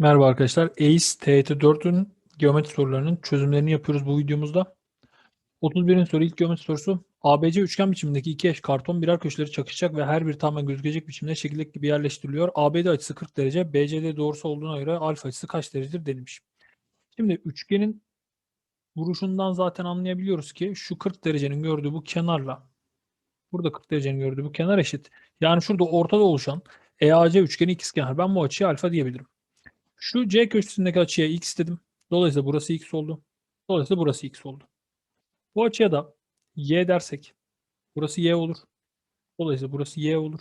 Merhaba arkadaşlar. ACE TYT4'ün geometri sorularının çözümlerini yapıyoruz bu videomuzda. 31. soru ilk geometri sorusu. ABC üçgen biçimindeki iki eş karton birer köşeleri çakışacak ve her biri tamamen gözükecek biçimde şekildeki gibi yerleştiriliyor. ABD açısı 40 derece, BCD doğrusu olduğuna göre alfa açısı kaç derecedir denilmiş. Şimdi üçgenin vuruşundan zaten anlayabiliyoruz ki şu 40 derecenin gördüğü bu kenarla burada 40 derecenin gördüğü bu kenar eşit. Yani şurada ortada oluşan EAC üçgeni ikizkenar. Ben bu açıya alfa diyebilirim. Şu C köşesindeki açıya x dedim. Dolayısıyla burası x oldu. Dolayısıyla burası x oldu. Bu açıya da y dersek burası y olur. Dolayısıyla burası y olur.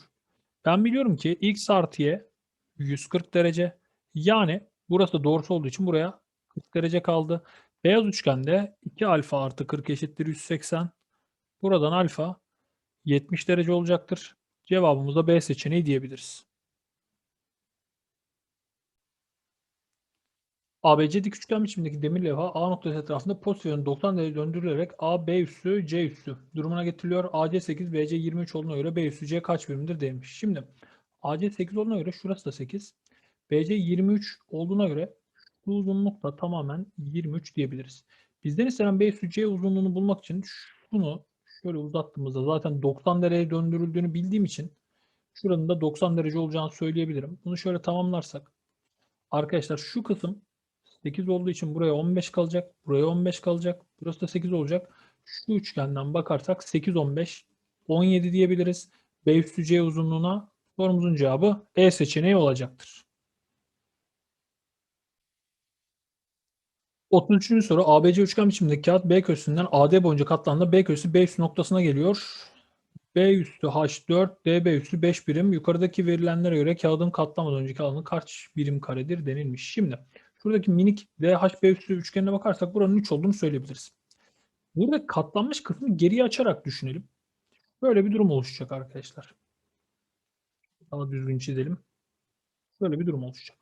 Ben biliyorum ki x artı y 140 derece. Yani burası doğrusu olduğu için buraya 40 derece kaldı. Beyaz üçgende 2 alfa artı 40 eşittir 180. Buradan alfa 70 derece olacaktır. Cevabımız da B seçeneği diyebiliriz. ABC dik üçgen biçimindeki demir levha A noktası etrafında pozitif yönde 90 derece döndürülerek A, B üssü, C üssü durumuna getiriliyor. AC 8, BC 23 olduğuna göre B üssü C kaç birimdir demiş. Şimdi AC 8 olduğuna göre şurası da 8. BC 23 olduğuna göre bu uzunluk da tamamen 23 diyebiliriz. Bizden istenen B üssü C uzunluğunu bulmak için şunu şöyle uzattığımızda zaten 90 derece döndürüldüğünü bildiğim için şuranın da 90 derece olacağını söyleyebilirim. Bunu şöyle tamamlarsak arkadaşlar şu kısım 8 olduğu için buraya 15 kalacak. Buraya 15 kalacak. Burası da 8 olacak. Şu üçgenden bakarsak 8, 15, 17 diyebiliriz. B üstü C uzunluğuna sorumuzun cevabı E seçeneği olacaktır. 33. soru ABC üçgen biçimindeki kağıt B köşesinden AD boyunca katlandığında B köşesi B üstü noktasına geliyor. B üstü H4, DB üstü 5 birim. Yukarıdaki verilenlere göre kağıdın katlamadan önceki alanı kaç birim karedir denilmiş. Şimdi Şuradaki minik DHB üstü üçgenine bakarsak buranın 3 olduğunu söyleyebiliriz. Burada katlanmış kısmı geriye açarak düşünelim. Böyle bir durum oluşacak arkadaşlar. Daha düzgün çizelim. Böyle bir durum oluşacak.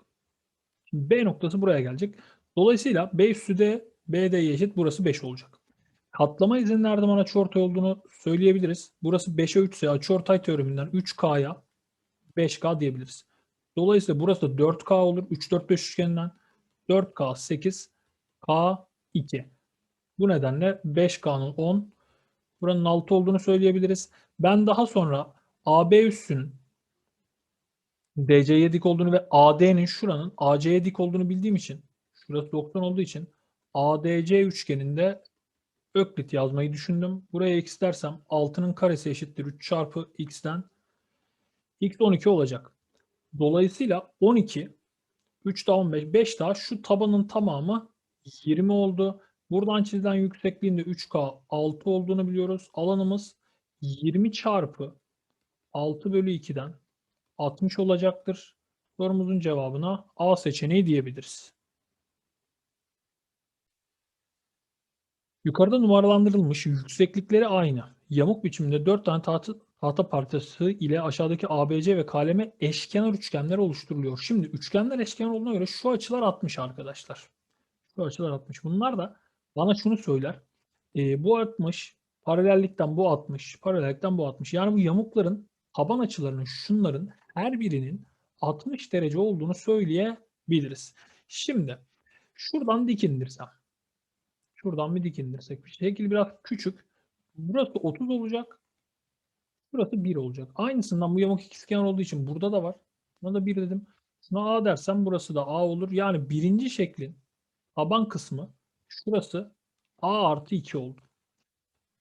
Şimdi B noktası buraya gelecek. Dolayısıyla B üstü de BD'ye eşit. Burası 5 olacak. Katlama izinin her zaman açıortay olduğunu söyleyebiliriz. Burası 5'e 3 ise açıortay teoreminden 3K'ya 5K diyebiliriz. Dolayısıyla burası da 4K olur. 3, 4, 5 üçgeninden. 4K 8, K 2. Bu nedenle 5K'nın 10, buranın 6 olduğunu söyleyebiliriz. Ben daha sonra AB üssünün DC'ye dik olduğunu ve AD'nin şuranın AC'ye dik olduğunu bildiğim için şurası 90 olduğu için ADC üçgeninde Öklit yazmayı düşündüm. Buraya x dersem 6'nın karesi eşittir 3 çarpı x'ten x 12 olacak. Dolayısıyla 12 3 daha 15, 5 daha şu tabanın tamamı 20 oldu. Buradan çizilen yüksekliğinde 3K 6 olduğunu biliyoruz. Alanımız 20 çarpı 6 bölü 2'den 60 olacaktır. Sorumuzun cevabına A seçeneği diyebiliriz. Yukarıda numaralandırılmış yükseklikleri aynı. Yamuk biçiminde 4 tane tahta, tahta parçası ile aşağıdaki ABC ve kaleme eşkenar üçgenler oluşturuluyor. Şimdi üçgenler eşkenar olduğuna göre şu açılar 60 arkadaşlar. Şu açılar 60. Bunlar da bana şunu söyler. E, bu 60, paralellikten bu 60, paralellikten bu 60. Yani bu yamukların taban açılarının şunların her birinin 60 derece olduğunu söyleyebiliriz. Şimdi şuradan dik indirsem. Şuradan bir dik indirsek. Şekil biraz küçük. Burası 30 olacak. Burası 1 olacak. Aynısından bu yamuk ikizkenar olduğu için burada da var. Buna da 1 dedim. Şuna A dersem burası da A olur. Yani birinci şeklin taban kısmı şurası A artı 2 oldu.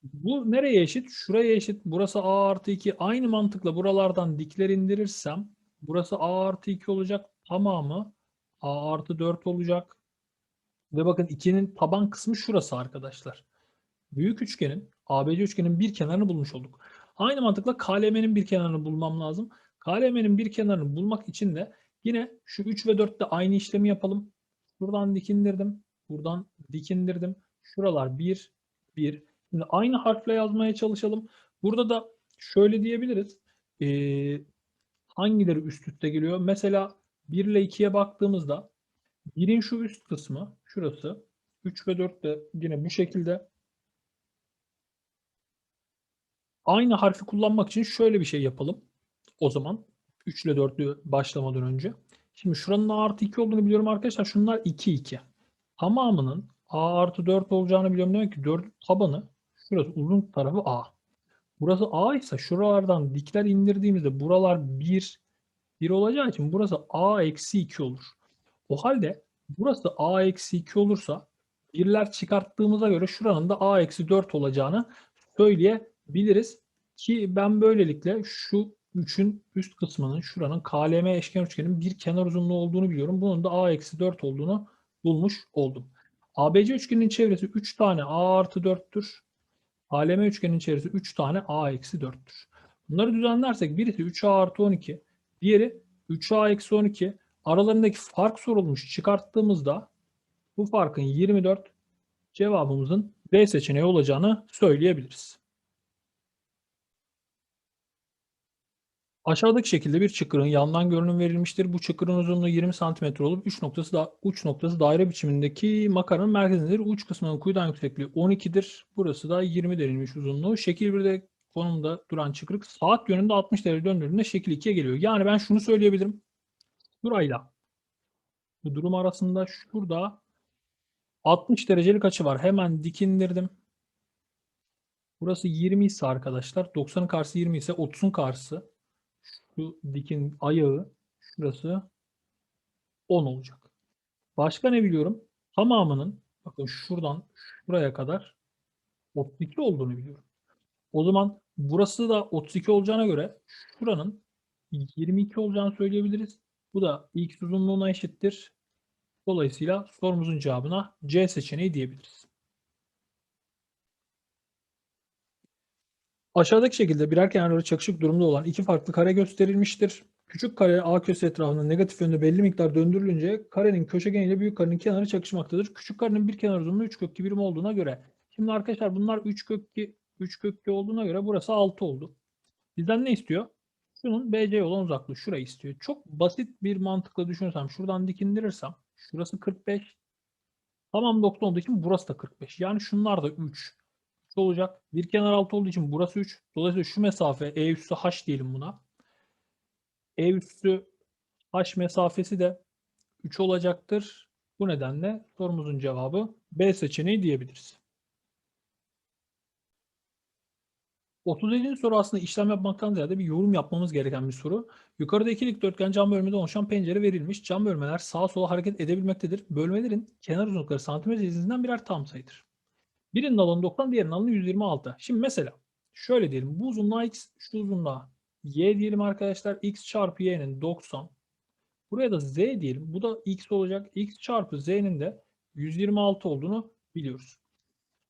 Bu nereye eşit? Şuraya eşit. Burası A artı 2. Aynı mantıkla buralardan dikler indirirsem burası A artı 2 olacak. Tamamı A artı 4 olacak. Ve bakın 2'nin taban kısmı şurası arkadaşlar. Büyük üçgenin ABC üçgenin bir kenarını bulmuş olduk. Aynı mantıkla KLM'nin bir kenarını bulmam lazım. KLM'nin bir kenarını bulmak için de yine şu 3 ve 4'te aynı işlemi yapalım. Buradan dikindirdim. Buradan dikindirdim. Şuralar 1, 1. Şimdi aynı harfle yazmaya çalışalım. Burada da şöyle diyebiliriz. Ee, hangileri üst üste geliyor? Mesela 1 ile 2'ye baktığımızda birin şu üst kısmı şurası 3 ve 4 de yine bu şekilde Aynı harfi kullanmak için şöyle bir şey yapalım. O zaman 3 ile 4'lü başlamadan önce. Şimdi şuranın A artı 2 olduğunu biliyorum arkadaşlar. Şunlar 2 2. Tamamının A artı 4 olacağını biliyorum. Demek ki 4 tabanı şurası uzun tarafı A. Burası A ise şuralardan dikler indirdiğimizde buralar 1 1 olacağı için burası A eksi 2 olur. O halde burası A eksi 2 olursa birler çıkarttığımıza göre şuranın da A eksi 4 olacağını söyleyebiliriz. Ki ben böylelikle şu 3'ün üst kısmının şuranın KLM eşkenar üçgenin bir kenar uzunluğu olduğunu biliyorum. Bunun da A eksi 4 olduğunu bulmuş oldum. ABC üçgeninin çevresi 3 tane A artı 4'tür. ALM üçgenin çevresi 3 tane A eksi 4'tür. Bunları düzenlersek birisi 3A artı 12, diğeri 3A eksi 12. Aralarındaki fark sorulmuş çıkarttığımızda bu farkın 24 cevabımızın B seçeneği olacağını söyleyebiliriz. Aşağıdaki şekilde bir çukurun yandan görünüm verilmiştir. Bu çukurun uzunluğu 20 cm olup uç noktası da uç noktası daire biçimindeki makaranın merkezindedir. Uç kısmının kuyudan yüksekliği 12'dir. Burası da 20 derinmiş uzunluğu. Şekil 1'de konumda duran çıkırık saat yönünde 60 derece döndüğünde şekil 2'ye geliyor. Yani ben şunu söyleyebilirim. Burayla bu durum arasında şurada 60 derecelik açı var. Hemen dik indirdim. Burası 20 ise arkadaşlar 90'ın karşısı 20 ise 30'un karşısı şu dikin ayağı şurası 10 olacak. Başka ne biliyorum? Tamamının bakın şuradan şuraya kadar 32 olduğunu biliyorum. O zaman burası da 32 olacağına göre şuranın 22 olacağını söyleyebiliriz. Bu da x uzunluğuna eşittir. Dolayısıyla sorumuzun cevabına C seçeneği diyebiliriz. Aşağıdaki şekilde birer kenarları çakışık durumda olan iki farklı kare gösterilmiştir. Küçük kare A köşesi etrafında negatif yönde belli miktar döndürülünce karenin köşegeniyle büyük karenin kenarı çakışmaktadır. Küçük karenin bir kenar uzunluğu 3 kök 2 birim olduğuna göre. Şimdi arkadaşlar bunlar 3 kök 2, 3 kök 2 olduğuna göre burası 6 oldu. Bizden ne istiyor? Şunun BC olan uzaklığı şurayı istiyor. Çok basit bir mantıkla düşünürsem şuradan dik indirirsem şurası 45. Tamam 90 olduğu için burası da 45. Yani şunlar da 3 olacak. Bir kenar 6 olduğu için burası 3. Dolayısıyla şu mesafe E üssü H diyelim buna. E üssü H mesafesi de 3 olacaktır. Bu nedenle sorumuzun cevabı B seçeneği diyebiliriz. 37. soru aslında işlem yapmaktan ziyade bir yorum yapmamız gereken bir soru. Yukarıda iki dikdörtgen cam bölmede oluşan pencere verilmiş. Cam bölmeler sağa sola hareket edebilmektedir. Bölmelerin kenar uzunlukları santimetre cinsinden birer tam sayıdır. Birinin alanı 90, diğerinin alanı 126. Şimdi mesela şöyle diyelim. Bu uzunluğa x, şu uzunluğa y diyelim arkadaşlar. x çarpı y'nin 90. Buraya da z diyelim. Bu da x olacak. x çarpı z'nin de 126 olduğunu biliyoruz.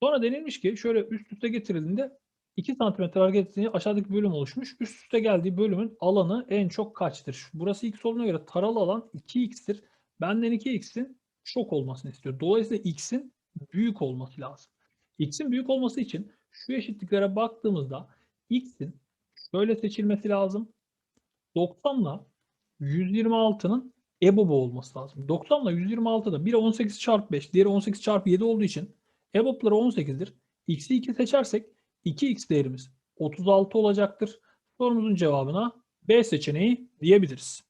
Sonra denilmiş ki şöyle üst üste getirildiğinde 2 santimetre hareket ettiğinde aşağıdaki bölüm oluşmuş. Üst üste geldiği bölümün alanı en çok kaçtır? Burası x olduğuna göre taralı alan 2x'tir. Benden 2x'in çok olmasını istiyor. Dolayısıyla x'in büyük olması lazım. X'in büyük olması için şu eşitliklere baktığımızda X'in şöyle seçilmesi lazım. 90 ile 126'nın EBOB olması lazım. 90 ile 126'da biri 18 çarpı 5, diğeri 18 çarpı 7 olduğu için EBOB'ları 18'dir. X'i 2 seçersek 2X değerimiz 36 olacaktır. Sorumuzun cevabına B seçeneği diyebiliriz.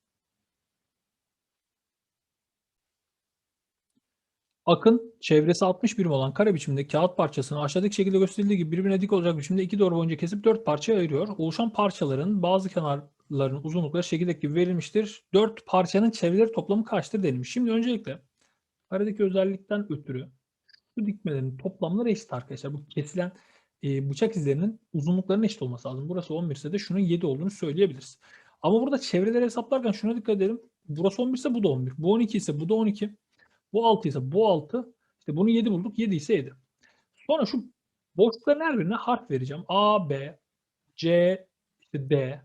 Akın çevresi 60 birim olan kare biçiminde kağıt parçasını aşağıdaki şekilde gösterildiği gibi birbirine dik olacak biçimde iki doğru boyunca kesip dört parçaya ayırıyor. Oluşan parçaların bazı kenarların uzunlukları şekildeki gibi verilmiştir. Dört parçanın çevreleri toplamı kaçtır denilmiş. Şimdi öncelikle karedeki özellikten ötürü bu dikmelerin toplamları eşit arkadaşlar. Bu kesilen e, bıçak izlerinin uzunluklarının eşit olması lazım. Burası 11 ise de şunun 7 olduğunu söyleyebiliriz. Ama burada çevreleri hesaplarken şuna dikkat edelim. Burası 11 ise bu da 11. Bu 12 ise bu da 12. Bu 6 ise bu 6. İşte bunu 7 bulduk. 7 ise 7. Sonra şu boşlukların her birine harf vereceğim. A, B, C, işte D,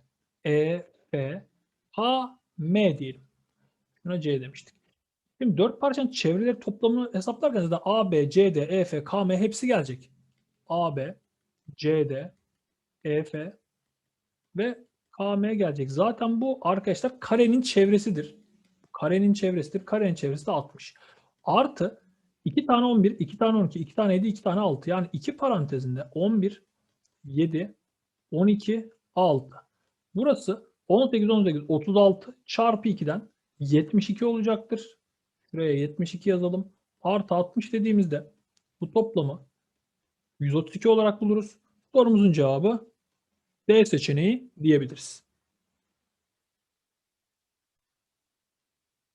E, F, H, M diyelim. Şuna C demiştik. Şimdi 4 parçanın çevreleri toplamını hesaplarken zaten A, B, C, D, E, F, K, M hepsi gelecek. A, B, C, D, E, F ve K, M gelecek. Zaten bu arkadaşlar karenin çevresidir. Karenin çevresidir. Karenin çevresi de 60. Artı 2 tane 11, 2 tane 12, 2 tane 7, 2 tane 6. Yani 2 parantezinde 11, 7, 12, 6. Burası 18, 18, 36 çarpı 2'den 72 olacaktır. Şuraya 72 yazalım. Artı 60 dediğimizde bu toplamı 132 olarak buluruz. Sorumuzun cevabı D seçeneği diyebiliriz.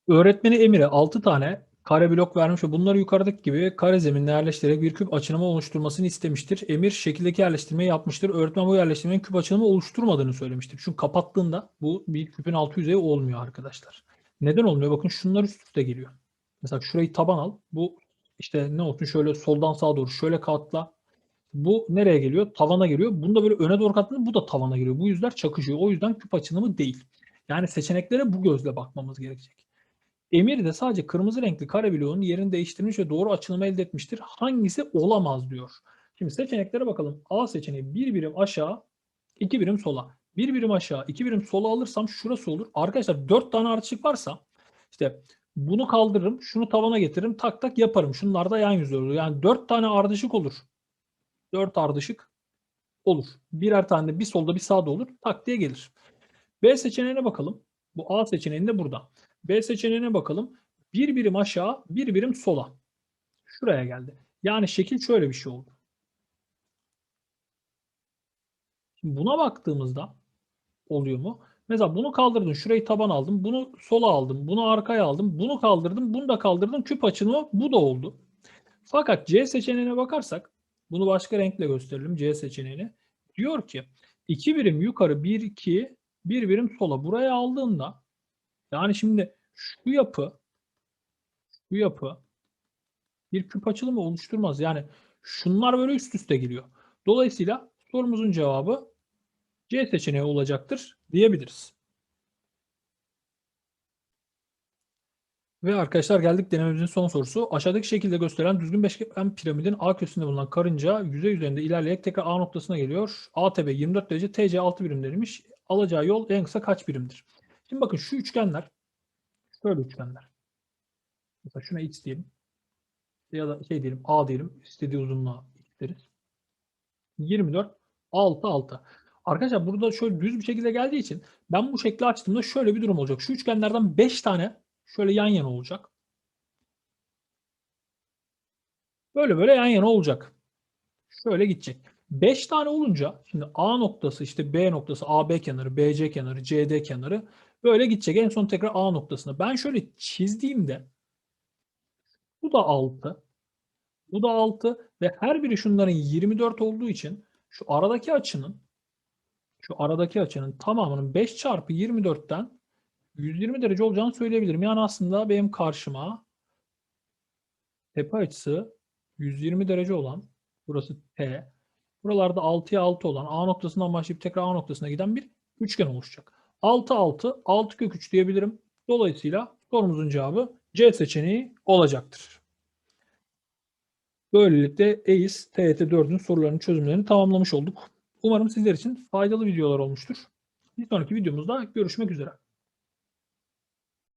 Öğretmeni Emir'e 6 tane kare blok vermiş ve bunları yukarıdaki gibi kare zeminine yerleştirerek bir küp açınımı oluşturmasını istemiştir. Emir şekildeki yerleştirmeyi yapmıştır. Öğretmen bu yerleştirmenin küp açınımı oluşturmadığını söylemiştir. Çünkü kapattığında bu bir küpün altı yüzeyi olmuyor arkadaşlar. Neden olmuyor? Bakın şunlar üst üste geliyor. Mesela şurayı taban al. Bu işte ne olsun şöyle soldan sağa doğru şöyle katla. Bu nereye geliyor? Tavana geliyor. Bunda böyle öne doğru katladığında bu da tavana geliyor. Bu yüzler çakışıyor. O yüzden küp açınımı değil. Yani seçeneklere bu gözle bakmamız gerekecek. Emir de sadece kırmızı renkli kare bloğun yerini değiştirmiş ve doğru açılımı elde etmiştir. Hangisi olamaz diyor. Şimdi seçeneklere bakalım. A seçeneği bir birim aşağı, iki birim sola. Bir birim aşağı, iki birim sola alırsam şurası olur. Arkadaşlar dört tane ardışık varsa işte bunu kaldırırım, şunu tavana getiririm, tak tak yaparım. Şunlar da yan yüzler olur. Yani dört tane ardışık olur. Dört ardışık olur. Birer tane bir solda bir sağda olur. Tak diye gelir. B seçeneğine bakalım. Bu A seçeneğinde burada. B seçeneğine bakalım. Bir birim aşağı, bir birim sola. Şuraya geldi. Yani şekil şöyle bir şey oldu. Şimdi buna baktığımızda oluyor mu? Mesela bunu kaldırdın, şurayı taban aldım, bunu sola aldım, bunu arkaya aldım, bunu kaldırdım, bunu da kaldırdım. Küp açılımı bu da oldu. Fakat C seçeneğine bakarsak, bunu başka renkle gösterelim C seçeneğini. Diyor ki iki birim yukarı, bir iki, bir birim sola. Buraya aldığında yani şimdi şu yapı şu yapı bir küp açılımı oluşturmaz. Yani şunlar böyle üst üste geliyor. Dolayısıyla sorumuzun cevabı C seçeneği olacaktır diyebiliriz. Ve arkadaşlar geldik denememizin son sorusu. Aşağıdaki şekilde gösterilen düzgün beşgen piramidin A köşesinde bulunan karınca yüzey üzerinde ilerleyerek tekrar A noktasına geliyor. ATB 24 derece, TC 6 birim demiş. Alacağı yol en kısa kaç birimdir? Şimdi bakın şu üçgenler Şöyle üçgenler. Mesela şuna x diyelim. Ya da şey diyelim a diyelim. istediği uzunluğa x deriz. 24 6 6. Arkadaşlar burada şöyle düz bir şekilde geldiği için ben bu şekli açtığımda şöyle bir durum olacak. Şu üçgenlerden 5 tane şöyle yan yana olacak. Böyle böyle yan yana olacak. Şöyle gidecek. 5 tane olunca şimdi A noktası işte B noktası AB kenarı, BC kenarı, CD kenarı Böyle gidecek. En son tekrar A noktasına. Ben şöyle çizdiğimde bu da 6. Bu da 6 ve her biri şunların 24 olduğu için şu aradaki açının şu aradaki açının tamamının 5 çarpı 24'ten 120 derece olacağını söyleyebilirim. Yani aslında benim karşıma tepe açısı 120 derece olan burası T. Buralarda 6'ya 6 olan A noktasından başlayıp tekrar A noktasına giden bir üçgen oluşacak. 6 6 6 kök 3 diyebilirim. Dolayısıyla sorumuzun cevabı C seçeneği olacaktır. Böylelikle EIS TYT 4'ün sorularının çözümlerini tamamlamış olduk. Umarım sizler için faydalı videolar olmuştur. Bir sonraki videomuzda görüşmek üzere.